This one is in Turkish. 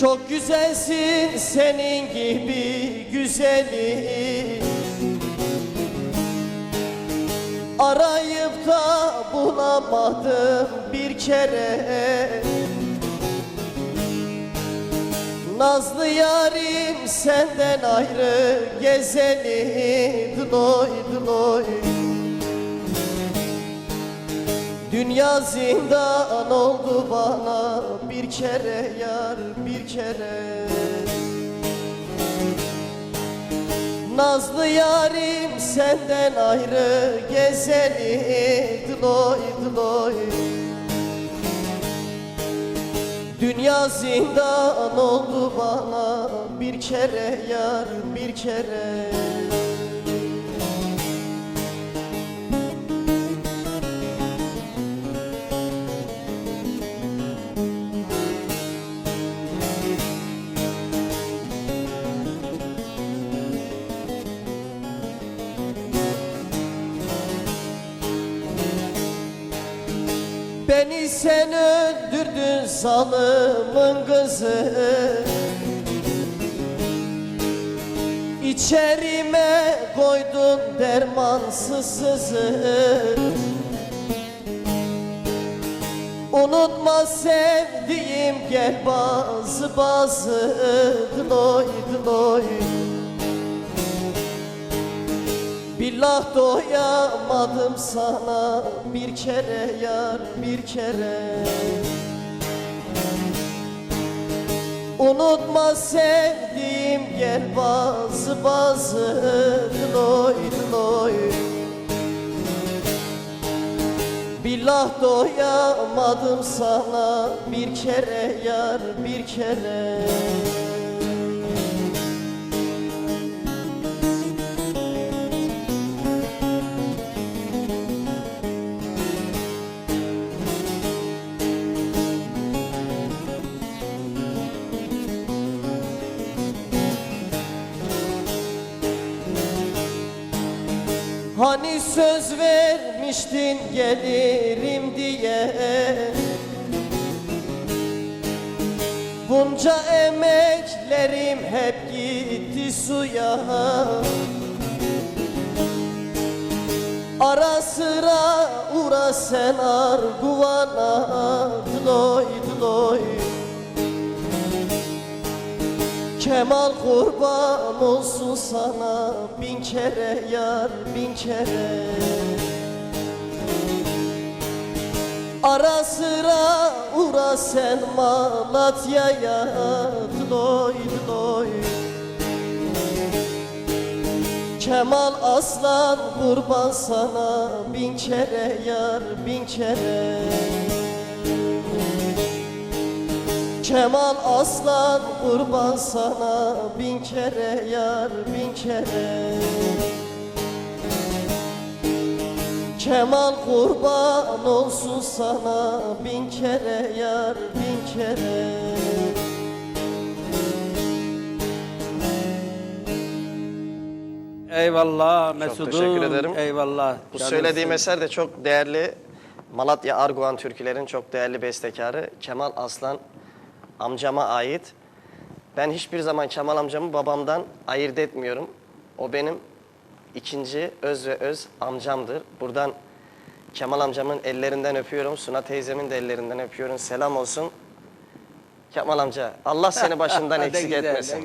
Çok güzelsin senin gibi güzeli Arayıp da bulamadım bir kere. Nazlı yarim senden ayrı gezeli Dloy dloy Dünya zindan oldu bana bir kere yar bir kere. Nazlı yarim senden ayrı gezeli Dloy dloy Dünya zindan oldu bana bir kere yar bir kere Beni sen öldürdün zalımın kızı. İçerime koydun dermansız sızı Unutma sevdiğim gel bazı bazı. Dloy dloy Billah doyamadım sana bir kere yar bir kere. Unutma sevdiğim gel bazı bazı Dloy dloy Billah doyamadım sana bir kere yar bir kere Hani söz vermiştin gelirim diye? Bunca emeklerim hep gitti suya. Ara sıra uğra sen arguvana Kemal kurban olsun sana bin kere yar bin kere. Ara sıra uğra sen Malatya'ya Dloy dloy Kemal aslan kurban sana bin kere yar bin kere Kemal aslan kurban sana bin kere yar bin kere Kemal kurban olsun sana bin kere yar bin kere Eyvallah Mesud'um. teşekkür ederim. Eyvallah. Bu Canımsın. söylediğim eser de çok değerli Malatya Arguvan türkülerin çok değerli bestekarı Kemal Aslan amcama ait. Ben hiçbir zaman Kemal amcamı babamdan ayırt etmiyorum. O benim ikinci öz ve öz amcamdır. Buradan Kemal amcamın ellerinden öpüyorum. Suna teyzemin de ellerinden öpüyorum. Selam olsun. Kemal amca Allah seni başından eksik güzel, etmesin.